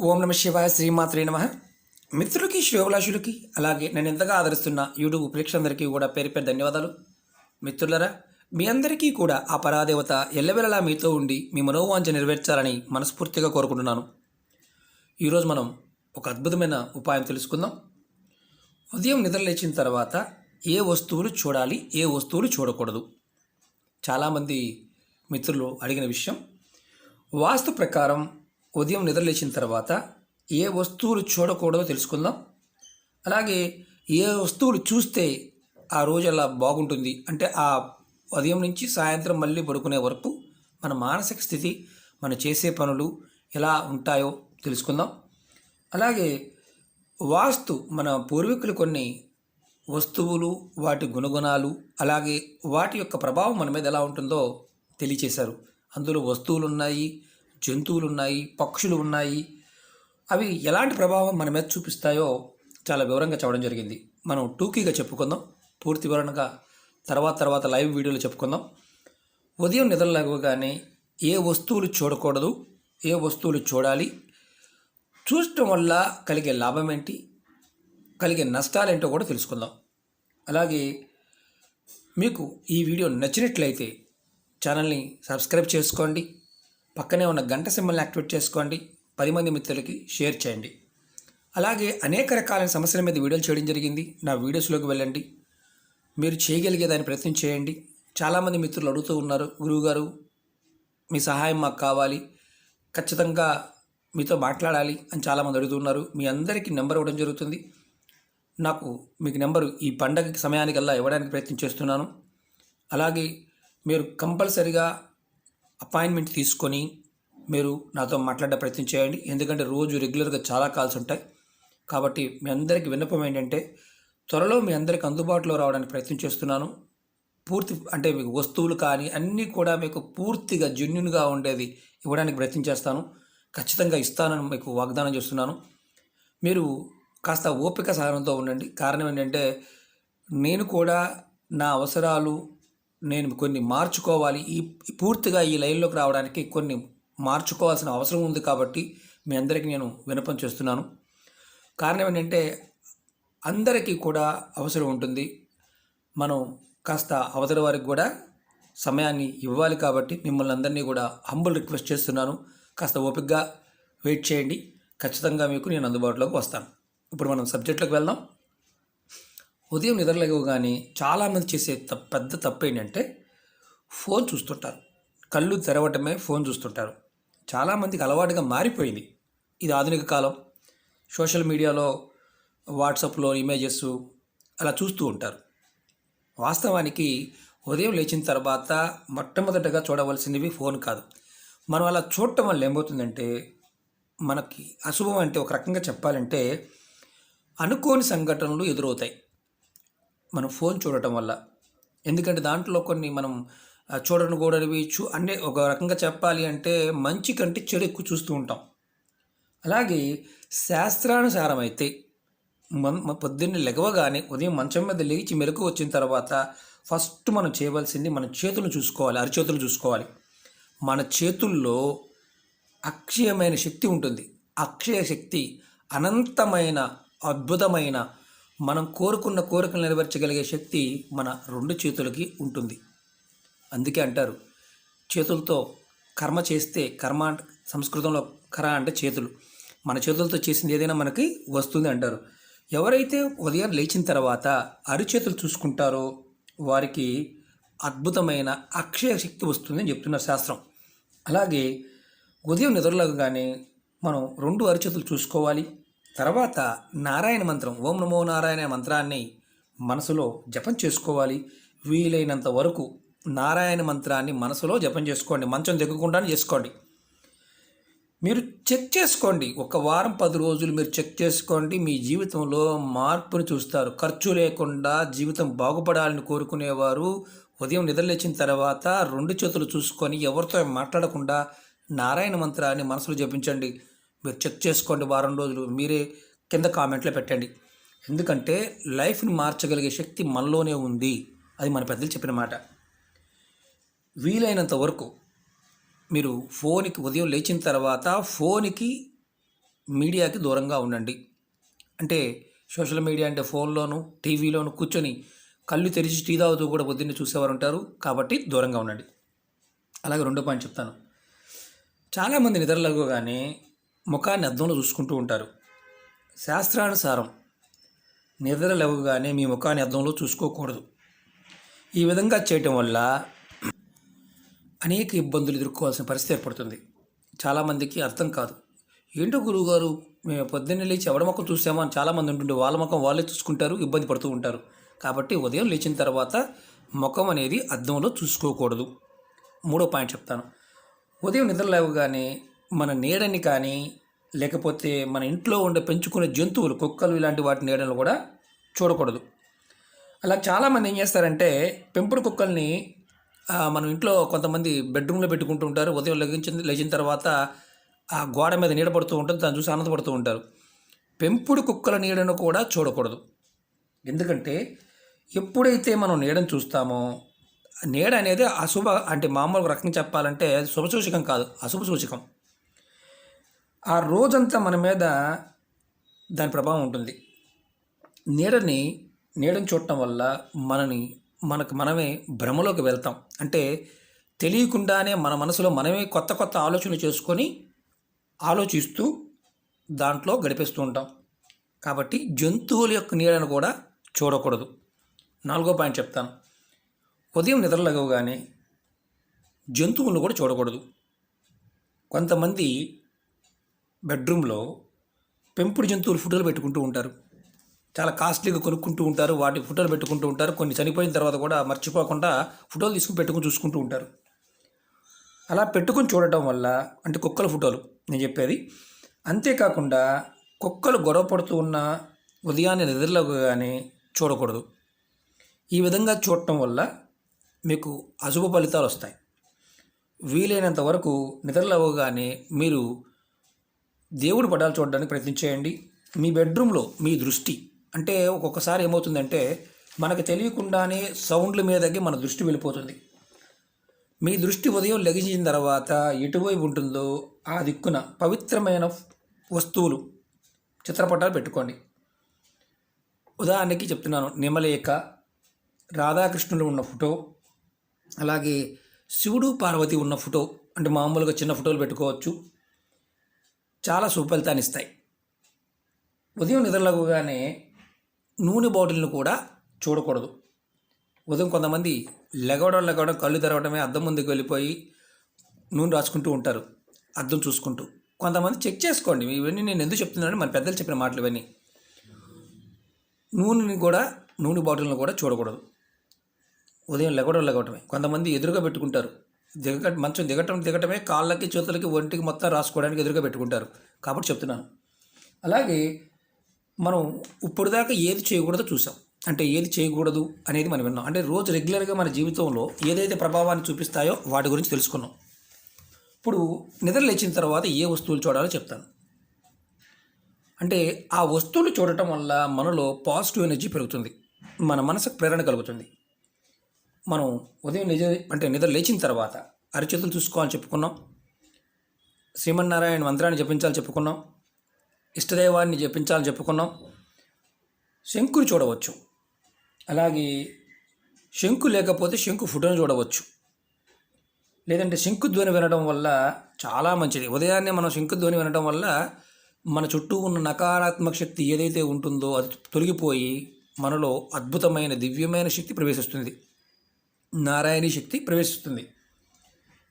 ఓం నమ శివాయ శ్రీమాత్రే నమ. మిత్రులకి శ్రేవలాషులకి అలాగే నేను ఎంతగా ఆదరిస్తున్న యూట్యూబ్ ప్రేక్షకులందరికీ కూడా పేరు పేరు ధన్యవాదాలు. మిత్రులరా మీ అందరికీ కూడా ఆ పరాదేవత ఎల్లవెల్లలా మీతో ఉండి మీ మనోవాంఛ నెరవేర్చాలని మనస్ఫూర్తిగా కోరుకుంటున్నాను. ఈరోజు మనం ఒక అద్భుతమైన ఉపాయం తెలుసుకుందాం. ఉదయం నిద్ర లేచిన తర్వాత ఏ వస్తువులు చూడాలి ఏ వస్తువులు చూడకూడదు? చాలామంది మిత్రులు అడిగిన విషయం వాస్తు ప్రకారం ఉదయం నిద్రలేచిన తర్వాత ఏ వస్తువులు చూడకూడదో తెలుసుకుందాం. అలాగే ఏ వస్తువులు చూస్తే ఆ రోజు అలా బాగుంటుంది అంటే ఆ ఉదయం నుంచి సాయంత్రం మళ్ళీ పడుకునే వరకు మన మానసిక స్థితి మనం చేసే పనులు ఎలా ఉంటాయో తెలుసుకుందాం. అలాగే వాస్తు మన పూర్వీకులు కొన్ని వస్తువులు వాటి గుణగుణాలు అలాగే వాటి యొక్క ప్రభావం మన మీద ఎలా ఉంటుందో తెలియచేశారు. అందులో వస్తువులు ఉన్నాయి జంతువులు ఉన్నాయి పక్షులు ఉన్నాయి అవి ఎలాంటి ప్రభావం మన మీద చూపిస్తాయో చాలా వివరంగా చెప్పడం జరిగింది. మనం టూకీగా చెప్పుకుందాం. పూర్తి వివరణగా తర్వాత తర్వాత లైవ్ వీడియోలో చెప్పుకుందాం. ఉదయం నిద్రలేవగానే ఏ వస్తువులు చూడకూడదు? ఏ వస్తువులు చూడాలి? చూడటం వల్ల కలిగే లాభం ఏంటి? కలిగే నష్టాలు ఏంటో కూడా తెలుసుకుందాం. అలాగే మీకు ఈ వీడియో నచ్చినట్లయితే ఛానల్ని సబ్స్క్రైబ్ చేసుకోండి. పక్కనే ఉన్న గంట సింబల్ని యాక్టివేట్ చేసుకోండి. పది మంది మిత్రులకి షేర్ చేయండి. అలాగే అనేక రకాలైన సమస్యల మీద వీడియోలు చేయడం జరిగింది. నా వీడియోస్లోకి వెళ్ళండి. మీరు చేయగలిగే దాన్ని ప్రయత్నం చేయండి. చాలామంది మిత్రులు అడుగుతూ ఉన్నారు. గురువుగారు మీ సహాయం మాకు కావాలి. ఖచ్చితంగా మీతో మాట్లాడాలి అని చాలామంది అడుగుతున్నారు మీ అందరికీ నెంబర్ ఇవ్వడం జరుగుతుంది. నాకు మీకు నెంబరు ఈ పండగకి సమయానికల్లా ఇవ్వడానికి ప్రయత్నం చేస్తున్నాను. అలాగే మీరు కంపల్సరిగా అపాయింట్మెంట్ తీసుకొని మీరు నాతో మాట్లాడే ప్రయత్నం చేయండి. ఎందుకంటే రోజు రెగ్యులర్గా చాలా కాల్స్ ఉంటాయి. కాబట్టి మీ అందరికీ విన్నపం ఏంటంటే త్వరలో మీ అందరికి అందుబాటులో రావడానికి ప్రయత్నం చేస్తున్నాను. పూర్తి అంటే మీకు వస్తువులు కానీ అన్నీ కూడా మీకు పూర్తిగా జెన్యున్గా ఉండేది ఇవ్వడానికి ప్రయత్నం చేస్తాను. ఖచ్చితంగా ఇస్తానని మీకు వాగ్దానం చేస్తున్నాను. మీరు కాస్త ఓపిక సహనంతో ఉండండి. కారణం ఏంటంటే నేను కూడా నా అవసరాలు నేను కొన్ని మార్చుకోవాలి. ఈ పూర్తిగా ఈ లైన్లోకి రావడానికి కొన్ని మార్చుకోవాల్సిన అవసరం ఉంది కాబట్టి మీ అందరికీ నేను వినపం చేస్తున్నాను. కారణం ఏంటంటే అందరికీ కూడా అవసరం ఉంటుంది. మనం కాస్త అవతల వారికి కూడా సమయాన్ని ఇవ్వాలి కాబట్టి మిమ్మల్ని అందరినీ కూడా హంబుల్ రిక్వెస్ట్ చేస్తున్నాను. కాస్త ఓపికగా వెయిట్ చేయండి. ఖచ్చితంగా మీకు నేను అందుబాటులోకి వస్తాను. ఇప్పుడు మనం సబ్జెక్టులోకి వెళ్దాం. ఉదయం నిద్రలేవగానే చాలామంది చేసే పెద్ద తప్పు ఏంటంటే ఫోన్ చూస్తుంటారు. కళ్ళు తెరవటమే ఫోన్ చూస్తుంటారు. చాలామందికి అలవాటుగా మారిపోయింది. ఇది ఆధునిక కాలం. సోషల్ మీడియాలో వాట్సాప్లో ఇమేజెస్ అలా చూస్తూ ఉంటారు. వాస్తవానికి ఉదయం లేచిన తర్వాత మొట్టమొదటగా చూడవలసినవి ఫోన్ కాదు. మనం అలా చూడటం వల్ల ఏమవుతుందంటే మనకి అశుభం అంటే ఒక రకంగా చెప్పాలంటే అనుకోని సంఘటనలు ఎదురవుతాయి. మనం ఫోన్ చూడటం వల్ల. ఎందుకంటే దాంట్లో కొన్ని మనం చూడను చూడనుకూడనివి చూ అంటే ఒక రకంగా చెప్పాలి అంటే మంచి కంటే చెడు ఎక్కువ చూస్తూ ఉంటాం. అలాగే శాస్త్రానుసారం అయితే మన పొద్దున్నే లెగవగానే ఉదయం మంచం మీద లేచి మెలకు వచ్చిన తర్వాత ఫస్ట్ మనం చేయవలసింది మన చేతులు చూసుకోవాలి అరిచేతులు చూసుకోవాలి. మన చేతుల్లో అక్షయమైన శక్తి ఉంటుంది. అక్షయ శక్తి అనంతమైన అద్భుతమైన మనం కోరుకున్న కోరికలు నెరవేర్చగలిగే శక్తి మన రెండు చేతులకి ఉంటుంది. అందుకే అంటారు చేతులతో కర్మ చేస్తే కర్మ సంస్కృతంలో కర అంటే చేతులు. మన చేతులతో చేసింది ఏదైనా మనకి వస్తుంది అంటారు. ఎవరైతే ఉదయం లేచిన తర్వాత అరిచేతులు చూసుకుంటారో వారికి అద్భుతమైన అక్షయ శక్తి వస్తుందని చెప్తున్నారు శాస్త్రం. అలాగే ఉదయం నిద్రలేగానే మనం రెండు అరిచేతులు చూసుకోవాలి. తర్వాత నారాయణ మంత్రం ఓం నమో నారాయణ మంత్రాన్ని మనసులో జపం చేసుకోవాలి. వీలైనంత వరకు నారాయణ మంత్రాన్ని మనసులో జపం చేసుకోండి. మంచం దిగకుండానే చేసుకోండి. మీరు చెక్ చేసుకోండి. ఒక వారం పది రోజులు మీరు చెక్ చేసుకోండి. మీ జీవితంలో మార్పుని చూస్తారు. ఖర్చు లేకుండా జీవితం బాగుపడాలని కోరుకునేవారు ఉదయం నిద్రలేచిన తర్వాత రెండు చేతులు చూసుకొని ఎవరితో మాట్లాడకుండా నారాయణ మంత్రాన్ని మనసులో జపించండి. మీరు చెక్ చేసుకోండి వారం రోజులు. మీరే కింద కామెంట్లో పెట్టండి. ఎందుకంటే లైఫ్ని మార్చగలిగే శక్తి మనలోనే ఉంది. అది మన పెద్దలు చెప్పిన మాట. వీలైనంత వరకు మీరు ఫోన్కి ఉదయం లేచిన తర్వాత ఫోన్కి మీడియాకి దూరంగా ఉండండి. అంటే సోషల్ మీడియా అంటే ఫోన్లోను టీవీలోను కూర్చొని కళ్ళు తెరిచి టీ తాగుతూ కూడా పొద్దున్నే చూసేవారు ఉంటారు. కాబట్టి దూరంగా ఉండండి. అలాగే రెండో పాయింట్ చెప్తాను. చాలామంది నిద్రలేవగానే ముఖాన్ని అద్దంలో చూసుకుంటూ ఉంటారు. శాస్త్రానుసారం నిద్ర లేవగానే మీ ముఖాన్ని అద్దంలో చూసుకోకూడదు. ఈ విధంగా చేయటం వల్ల అనేక ఇబ్బందులు ఎదుర్కోవాల్సిన పరిస్థితి ఏర్పడుతుంది. చాలామందికి అర్థం కాదు. ఏంటో గురువుగారు మేము పొద్దున్నే లేచి ఎవడ ముఖం చూసామో అని చాలామంది ఉంటుండే వాళ్ళ ముఖం వాళ్ళే చూసుకుంటారు ఇబ్బంది పడుతూ ఉంటారు. కాబట్టి ఉదయం లేచిన తర్వాత ముఖం అనేది అద్దంలో చూసుకోకూడదు. మూడో పాయింట్ చెప్తాను. ఉదయం నిద్ర లేవగానే మన నీడని కానీ లేకపోతే మన ఇంట్లో ఉండే పెంచుకునే జంతువులు కుక్కలు ఇలాంటి వాటి నీడను కూడా చూడకూడదు. అలా చాలామంది ఏం చేస్తారంటే పెంపుడు కుక్కల్ని మనం ఇంట్లో కొంతమంది బెడ్రూమ్లో పెట్టుకుంటూ ఉంటారు. ఉదయం లెగించిన లేచిన తర్వాత ఆ గోడ మీద నీడ పడుతూ ఉంటుంది దాన్ని చూసి ఆనందపడుతూ ఉంటారు. పెంపుడు కుక్కల నీడను కూడా చూడకూడదు. ఎందుకంటే ఎప్పుడైతే మనం నీడను చూస్తామో నీడ అనేది అశుభ అంటే మామూలుగా రకంగా చెప్పాలంటే శుభ సూచకం కాదు అశుభ సూచకం. ఆ రోజంతా మన మీద దాని ప్రభావం ఉంటుంది. నీడని నీడని చూడటం వల్ల మనని మనకు మనమే భ్రమలోకి వెళ్తాం. అంటే తెలియకుండానే మన మనసులో మనమే కొత్త కొత్త ఆలోచనలు చేసుకొని ఆలోచిస్తూ దాంట్లో గడిపేస్తూ ఉంటాం. కాబట్టి జంతువుల యొక్క నీడను కూడా చూడకూడదు. నాలుగో పాయింట్ చెప్తాను. ఉదయం నిద్రలేగవగానే జంతువులను కూడా చూడకూడదు. కొంతమంది బెడ్రూమ్లో పెంపుడు జంతువులు ఫోటోలు పెట్టుకుంటూ ఉంటారు. చాలా కాస్ట్లీగా కొనుక్కుంటూ ఉంటారు. వాటి ఫోటోలు పెట్టుకుంటూ ఉంటారు. కొన్ని చనిపోయిన తర్వాత కూడా మర్చిపోకుండా ఫోటోలు తీసుకుని పెట్టుకుని చూసుకుంటూ ఉంటారు. అలా పెట్టుకుని చూడటం వల్ల అంటే కుక్కల ఫోటోలు నేను చెప్పేది. అంతేకాకుండా కుక్కలు గొడవ పడుతూ ఉన్న ఉదయాన్నే నిద్రలోగానే చూడకూడదు. ఈ విధంగా చూడటం వల్ల మీకు అశుభ ఫలితాలు వస్తాయి. వీలైనంత వరకు అవ్వగానే మీరు దేవుడి పటాలు చూడడానికి ప్రయత్నించేయండి మీ బెడ్రూమ్లో మీ దృష్టి అంటే ఒక్కొక్కసారి ఏమవుతుందంటే మనకు తెలియకుండానే సౌండ్ల మీదకి మన దృష్టి వెళ్ళిపోతుంది. మీ దృష్టి ఉదయం లెగించిన తర్వాత ఎటువైపు ఉంటుందో ఆ దిక్కున పవిత్రమైన వస్తువులు చిత్రపటాలు పెట్టుకోండి. ఉదాహరణకి చెప్తున్నాను నిమలేఖ రాధాకృష్ణులు ఉన్న ఫోటో అలాగే శివుడు పార్వతి ఉన్న ఫోటో అంటే మామూలుగా చిన్న ఫోటోలు పెట్టుకోవచ్చు. చాలా సుఫలితాన్ని ఇస్తాయి ఉదయం నిద్రలేవగానే నూనె బాటిల్ని కూడా చూడకూడదు. ఉదయం కొంతమంది లెగవడం లెగవడం కళ్ళు తెరవడమే అద్దం ముందుకు వెళ్ళిపోయి నూనె రాసుకుంటూ ఉంటారు అద్దం చూసుకుంటూ. కొంతమంది చెక్ చేసుకోండి ఇవన్నీ నేను ఎందుకు చెప్తున్నానని మన పెద్దలు చెప్పిన మాటలు ఇవన్నీ. నూనెని కూడా నూనె బాటిల్ని కూడా చూడకూడదు. ఉదయం లెగవడం లెగవటమే కొంతమంది ఎదురుగా పెట్టుకుంటారు దిగ మంచం దిగటం దిగటమే కాళ్ళకి చేతులకి ఒంటికి మొత్తం రాసుకోవడానికి ఎదురుగా పెట్టుకుంటారు. కాబట్టి చెప్తున్నాను. అలాగే మనం ఇప్పుడు దాకా ఏది చేయకూడదో చూసాం. అంటే ఏది చేయకూడదు అనేది మనం విన్నాం. అంటే రోజు రెగ్యులర్గా మన జీవితంలో ఏదైతే ప్రభావాన్ని చూపిస్తాయో వాటి గురించి తెలుసుకున్నాం. ఇప్పుడు నిద్ర లేచిన తర్వాత ఏ వస్తువులు చూడాలో చెప్తాను. అంటే ఆ వస్తువులు చూడటం వల్ల మనలో పాజిటివ్ ఎనర్జీ పెరుగుతుంది. మన మనసుకు ప్రేరణ కలుగుతుంది. మనం ఉదయం నిజ అంటే నిద్ర లేచిన తర్వాత అరిచేతులు చూసుకోవాలని చెప్పుకున్నాం. శ్రీమన్నారాయణ మంత్రాన్ని జపించాలని చెప్పుకున్నాం. ఇష్టదైవాన్ని జపించాలని చెప్పుకున్నాం. శంకుని చూడవచ్చు. అలాగే శంకు లేకపోతే శంకు ఫోటోని చూడవచ్చు. లేదంటే శంకు ధ్వని వినడం వల్ల చాలా మంచిది. ఉదయాన్నే మనం శంకు ధ్వని వినడం వల్ల మన చుట్టూ ఉన్న నకారాత్మక శక్తి ఏదైతే ఉంటుందో అది తొలగిపోయి మనలో అద్భుతమైన దివ్యమైన శక్తి ప్రవేశిస్తుంది. నారాయణి శక్తి ప్రవేశిస్తుంది.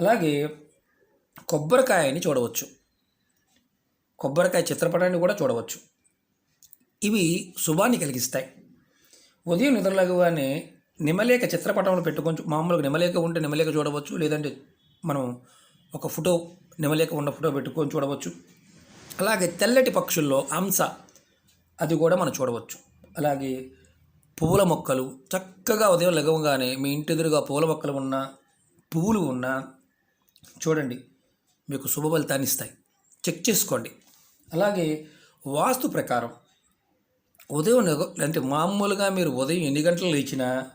అలాగే కొబ్బరికాయని చూడవచ్చు. కొబ్బరికాయ చిత్రపటాన్ని కూడా చూడవచ్చు. ఇవి శుభాన్ని కలిగిస్తాయి. ఉదయం నిద్రలేగానే నిమలేక చిత్రపటంలో పెట్టుకొని మామూలుగా నిమలేక ఉంటే నిమలేక చూడవచ్చు. లేదంటే మనం ఒక ఫోటో నిమలేక ఉన్న ఫోటో పెట్టుకొని చూడవచ్చు. అలాగే తెల్లటి పక్షుల్లో అంశ అది కూడా మనం చూడవచ్చు. అలాగే పువ్వుల మొక్కలు చక్కగా ఉదయం లెగవగానే మీ ఇంటి ఎదురుగా పూల మొక్కలు ఉన్న పువ్వులు ఉన్నా చూడండి మీకు శుభ ఫలితాన్ని ఇస్తాయి. చెక్ చేసుకోండి. అలాగే వాస్తు ప్రకారం ఉదయం అంటే మామూలుగా మీరు ఉదయం ఎన్ని గంటలు లేచినా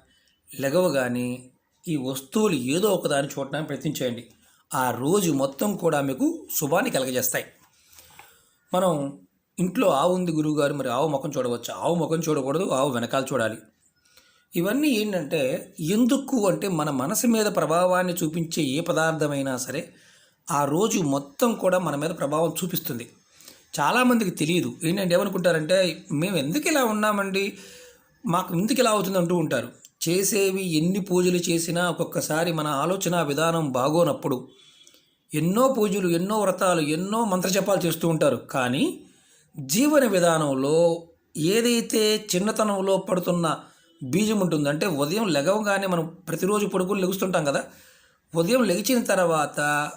లెగవగానే ఈ వస్తువులు ఏదో ఒకదాన్ని చూడటానికి ప్రయత్నించేయండి ఆ రోజు మొత్తం కూడా మీకు శుభాన్ని కలగజేస్తాయి. మనం ఇంట్లో ఆవు ఉంది గురువుగారు మరి ఆవు ముఖం చూడవచ్చు? ఆవు ముఖం చూడకూడదు ఆవు వెనకాల చూడాలి. ఇవన్నీ ఏంటంటే ఎందుకు అంటే మన మనసు మీద ప్రభావాన్ని చూపించే ఏ పదార్థమైనా సరే ఆ రోజు మొత్తం కూడా మన మీద ప్రభావం చూపిస్తుంది. చాలామందికి తెలియదు. ఏంటంటే ఏమనుకుంటారంటే మేము ఎందుకు ఇలా ఉన్నామండి? మాకు ఎందుకు ఇలా అవుతుంది? అంటూ ఉంటారు. చేసేవి ఎన్ని పూజలు చేసినా ఒక్కొక్కసారి మన ఆలోచన విధానం బాగోనప్పుడు ఎన్నో పూజలు ఎన్నో వ్రతాలు ఎన్నో మంత్రజపాలు చేస్తూ ఉంటారు. కానీ జీవన విధానంలో ఏదైతే చిన్నతనంలో పడుతున్న బీజం ఉంటుందో అంటే ఉదయం లెగవగానే మనం ప్రతిరోజు పడుకుని లెగుస్తుంటాం కదా ఉదయం లెగిచిన తర్వాత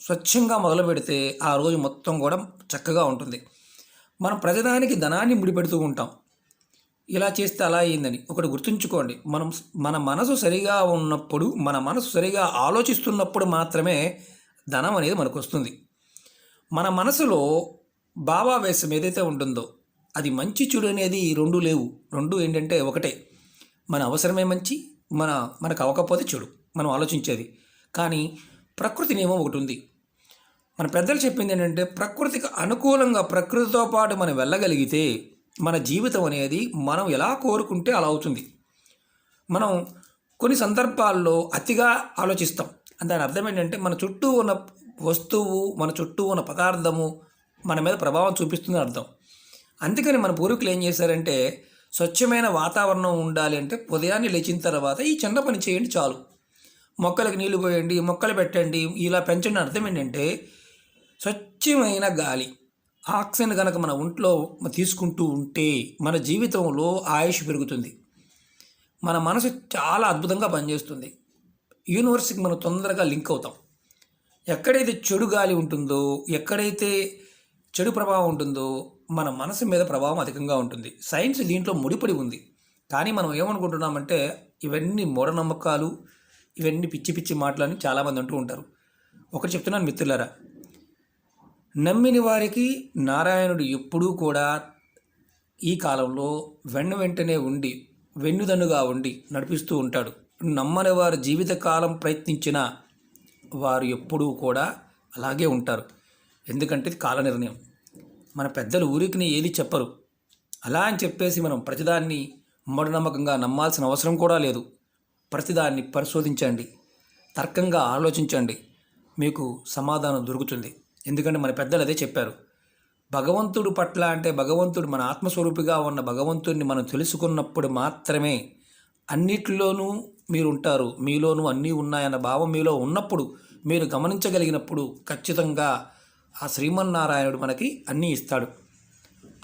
స్వచ్ఛంగా మొదలు పెడితే ఆ రోజు మొత్తం కూడా చక్కగా ఉంటుంది. మనం ప్రజదానికి ధనాన్ని ముడిపెడుతూ ఉంటాం. ఇలా చేస్తే అలా అయిందని ఒకటి గుర్తుంచుకోండి. మనం మన మనసు సరిగా ఉన్నప్పుడు మన మనసు సరిగా ఆలోచిస్తున్నప్పుడు మాత్రమే ధనం అనేది మనకు వస్తుంది. మన మనసులో భావావేశం ఏదైతే ఉంటుందో అది మంచి చెడు అనేది రెండు లేవు. రెండు ఏంటంటే ఒకటే. మన అవసరమే మంచి మన మనకు అవ్వకపోతే చెడు. మనం ఆలోచించేది. కానీ ప్రకృతి నియమం ఒకటి ఉంది. మన పెద్దలు చెప్పింది ఏంటంటే ప్రకృతికి అనుకూలంగా ప్రకృతితో పాటు మనం వెళ్ళగలిగితే మన జీవితం అనేది మనం ఎలా కోరుకుంటే అలా అవుతుంది. మనం కొన్ని సందర్భాల్లో అతిగా ఆలోచిస్తాం. దాని అర్థం ఏంటంటే మన చుట్టూ ఉన్న వస్తువు మన చుట్టూ ఉన్న పదార్థము మన మీద ప్రభావం చూపిస్తుంది అర్థం. అందుకని మన పూర్వీకులు ఏం చేశారంటే స్వచ్ఛమైన వాతావరణం ఉండాలి అంటే ఉదయాన్నే లేచిన తర్వాత ఈ చిన్న పని చేయండి చాలు. మొక్కలకు నీళ్ళు పోయండి మొక్కలు పెట్టండి ఇలా పెంచండి అర్థం ఏంటంటే స్వచ్ఛమైన గాలి ఆక్సిజన్ కనుక మన ఒంట్లో తీసుకుంటూ ఉంటే మన జీవితంలో ఆయుష్ పెరుగుతుంది. మన మనసు చాలా అద్భుతంగా పనిచేస్తుంది. యూనివర్స్కి మనం తొందరగా లింక్ అవుతాం. ఎక్కడైతే చెడు గాలి ఉంటుందో ఎక్కడైతే చెడు ప్రభావం ఉంటుందో మన మనసు మీద ప్రభావం అధికంగా ఉంటుంది. సైన్స్ దీంట్లో ముడిపడి ఉంది. కానీ మనం ఏమనుకుంటున్నామంటే ఇవన్నీ మూఢనమ్మకాలు ఇవన్నీ పిచ్చి పిచ్చి మాటలని చాలామంది అంటూ ఉంటారు. ఒకటి చెప్తున్నాను మిత్రులారా నమ్మిన వారికి నారాయణుడు ఎప్పుడూ కూడా ఈ కాలంలో వెన్న వెంటనే ఉండి వెన్నుదన్నుగా ఉండి నడిపిస్తూ ఉంటాడు. నమ్మని వారు జీవితకాలం ప్రయత్నించిన వారు ఎప్పుడూ కూడా అలాగే ఉంటారు. ఎందుకంటే ఇది కాల నిర్ణయం మన పెద్దలు ఊరికి ఏది చెప్పరు. అలా అని చెప్పేసి మనం ప్రతిదాన్ని మూఢనమ్మకంగా నమ్మాల్సిన అవసరం కూడా లేదు. ప్రతిదాన్ని పరిశోధించండి. తర్కంగా ఆలోచించండి. మీకు సమాధానం దొరుకుతుంది. ఎందుకంటే మన పెద్దలు అదే చెప్పారు. భగవంతుడు పట్ల అంటే భగవంతుడు మన ఆత్మస్వరూపిగా ఉన్న భగవంతుడిని మనం తెలుసుకున్నప్పుడు మాత్రమే అన్నిటిలోనూ మీరు ఉంటారు. మీలోనూ అన్నీ ఉన్నాయన్న భావం మీలో ఉన్నప్పుడు మీరు గమనించగలిగినప్పుడు ఖచ్చితంగా ఆ శ్రీమన్నారాయణుడు మనకి అన్నీ ఇస్తాడు.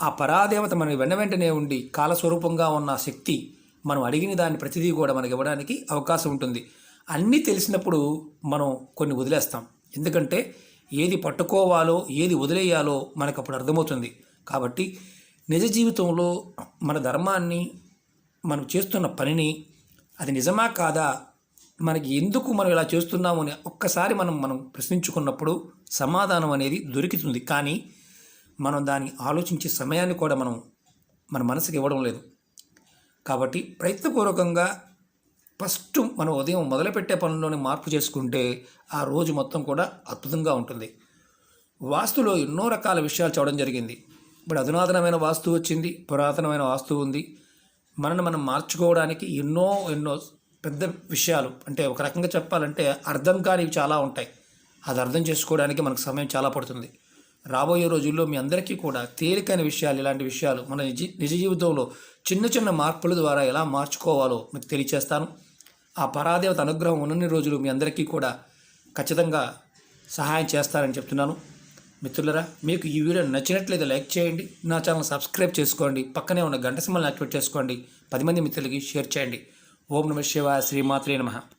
ఆ పరాదేవత మన వెన్న వెంటనే ఉండి కాలస్వరూపంగా ఉన్న శక్తి మనం అడిగిన దాన్ని ప్రతిదీ కూడా మనకి ఇవ్వడానికి అవకాశం ఉంటుంది. అన్నీ తెలిసినప్పుడు మనం కొన్ని వదిలేస్తాం. ఎందుకంటే ఏది పట్టుకోవాలో ఏది వదిలేయాలో మనకు అప్పుడు అర్థమవుతుంది. కాబట్టి నిజ జీవితంలో మన ధర్మాన్ని మనం చేస్తున్న పనిని అది నిజమా కాదా మనకి ఎందుకు మనం ఇలా చేస్తున్నాము అని ఒక్కసారి మనం మనం ప్రశ్నించుకున్నప్పుడు సమాధానం అనేది దొరుకుతుంది. కానీ మనం దాన్ని ఆలోచించే సమయాన్ని కూడా మనం మన మనసుకి ఇవ్వడం లేదు. కాబట్టి ప్రయత్నపూర్వకంగా ఫస్ట్ మనం ఉదయం మొదలుపెట్టే పనుల్లోనే మార్పు చేసుకుంటే ఆ రోజు మొత్తం కూడా అద్భుతంగా ఉంటుంది. వాస్తులో ఎన్నో రకాల విషయాలు చూడడం జరిగింది. ఇప్పుడు అధునాతనమైన వాస్తు వచ్చింది పురాతనమైన వాస్తు ఉంది. మనల్ని మనం మార్చుకోవడానికి ఎన్నో ఎన్నో పెద్ద విషయాలు. అంటే ఒక రకంగా చెప్పాలంటే అర్థం కానివి చాలా ఉంటాయి. అది అర్థం చేసుకోవడానికి మనకు సమయం చాలా పడుతుంది. రాబోయే రోజుల్లో మీ అందరికీ కూడా తేలికైన విషయాలు ఇలాంటి విషయాలు మన నిజ నిజ జీవితంలో చిన్న చిన్న మార్పుల ద్వారా ఎలా మార్చుకోవాలో మీకు తెలియచేస్తాను. ఆ పరాదేవత అనుగ్రహం ఉన్నన్ని రోజులు మీ అందరికీ కూడా ఖచ్చితంగా సహాయం చేస్తారని చెప్తున్నాను. మిత్రులరా మీకు ఈ వీడియో నచ్చినట్లయితే లైక్ చేయండి. నా ఛానల్ సబ్స్క్రైబ్ చేసుకోండి. పక్కనే ఉన్న గంట సింబల్ని యాక్టివేట్ చేసుకోండి. పది మంది మిత్రులకి షేర్ చేయండి. ఓం నమ శివాయ శ్రీమాత్రే నమః